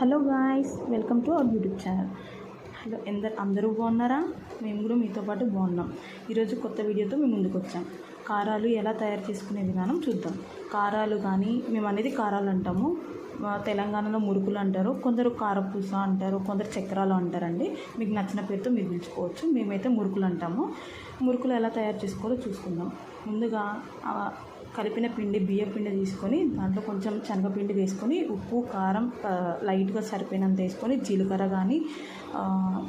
Hello guys welcome to our YouTube channel. Hello ఎందరు అందరూ బాగున్నారా? మేము కూడా మీతో పాటు బాగున్నాం. ఈరోజు కొత్త వీడియోతో మేము ముందుకు వచ్చాం. కారాలు ఎలా తయారు చేసుకునే విధానం చూద్దాం. కారాలు కానీ మేము అనేది కారాలు అంటాము. తెలంగాణలో మురుకులు అంటారు కొందరు కారపూస అంటారు కొందరు చక్రాలు అంటారండి. మీకు నచ్చిన పేరుతో మీరు పిలుచుకోవచ్చు. మేమైతే మురుకులు అంటాము. మురుకులు ఎలా తయారు చేసుకోవాలో చూసుకుందాం. ముందుగా కలిపిన పిండి బియ్య పిండి తీసుకొని దాంట్లో కొంచెం శనగపిండి వేసుకొని ఉప్పు కారం లైట్గా సరిపోయినంత వేసుకొని జీలకర్ర కానీ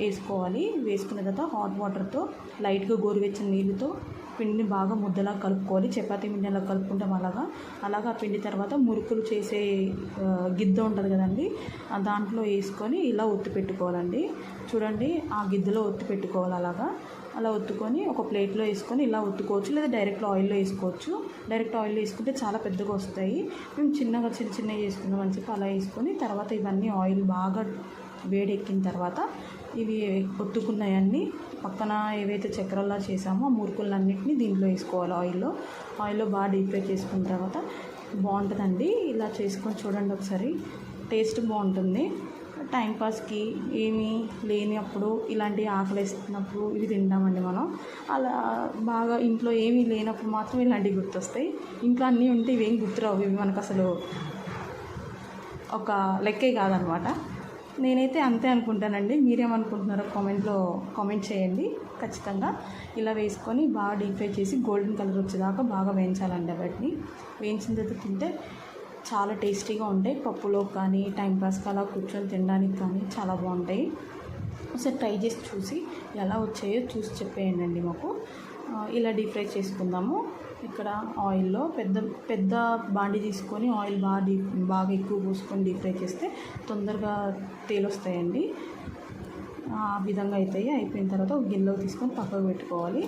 వేసుకోవాలి. వేసుకున్న తర్వాత హాట్ వాటర్తో లైట్గా గోరువెచ్చని నీళ్ళతో పిండిని బాగా ముద్దలా కలుపుకోవాలి. చపాతీ పిండిలా కలుపుకుంటాం అలాగా. అలాగా ఆ పిండి తర్వాత మురుకులు చేసే గిద్ద ఉంటుంది కదండి దాంట్లో వేసుకొని ఇలా ఒత్తి పెట్టుకోవాలండి. చూడండి ఆ గిద్దలో ఒత్తి పెట్టుకోవాలి అలాగా. అలా ఒత్తుకొని ఒక ప్లేట్లో వేసుకొని ఇలా ఒత్తుకోవచ్చు. లేదా డైరెక్ట్ ఆయిల్లో వేసుకోవచ్చు. డైరెక్ట్ ఆయిల్లో వేసుకుంటే చాలా పెద్దగా వస్తాయి. మేము చిన్నగా చిన్న చిన్నవి వేసుకుందాం అని చెప్పి అలా వేసుకొని తర్వాత ఇవన్నీ ఆయిల్ బాగా వేడెక్కిన తర్వాత ఇవి ఒత్తుకున్నాయన్నీ పక్కన ఏవైతే చక్రాల్లా చేసామో ఆ మురుకులన్నింటినీ దీంట్లో వేసుకోవాలి ఆయిల్లో. ఆయిల్లో బాగా డీప్ ఫ్రై చేసుకున్న తర్వాత బాగుంటుందండి. ఇలా చేసుకొని చూడండి ఒకసారి. టేస్ట్ బాగుంటుంది. టైంపాస్కి ఏమీ లేనప్పుడు ఇలాంటి ఆకలి వేస్తున్నప్పుడు ఇవి తింటామండి మనం. అలా బాగా ఇంట్లో ఏమీ లేనప్పుడు మాత్రం ఇలాంటివి గుర్తొస్తాయి. ఇంట్లో అన్నీ ఉంటే ఇవేం గుర్తురావు ఇవి మనకు అసలు ఒక లెక్కే కాదనమాట. నేనైతే అంతే అనుకుంటానండి. మీరేమనుకుంటున్నారో కామెంట్లో కామెంట్ చేయండి. ఖచ్చితంగా ఇలా వేసుకొని బాగా డీప్ ఫ్రై చేసి గోల్డెన్ కలర్ వచ్చేదాకా బాగా వేయించాలండి వాటిని వేయించిన తర్వాత తింటే చాలా టేస్టీగా ఉంటాయి. పప్పులో కానీ టైంపాస్కి అలా కూర్చొని తినడానికి కానీ చాలా బాగుంటాయి. ఒకసారి ట్రై చేసి చూసి ఎలా వచ్చాయో చూసి చెప్పేయండి మాకు. ఇలా డీప్ ఫ్రై చేసుకుందాము. ఇక్కడ ఆయిల్లో పెద్ద పెద్ద బాండి తీసుకొని ఆయిల్ బాగా డీప్ బాగా ఎక్కువ పోసుకొని డీప్ ఫ్రై చేస్తే తొందరగా తేలొస్తాయండి. ఆ విధంగా అవుతాయి. అయిపోయిన తర్వాత ఒక గిన్నెలో తీసుకొని పక్కకు పెట్టుకోవాలి.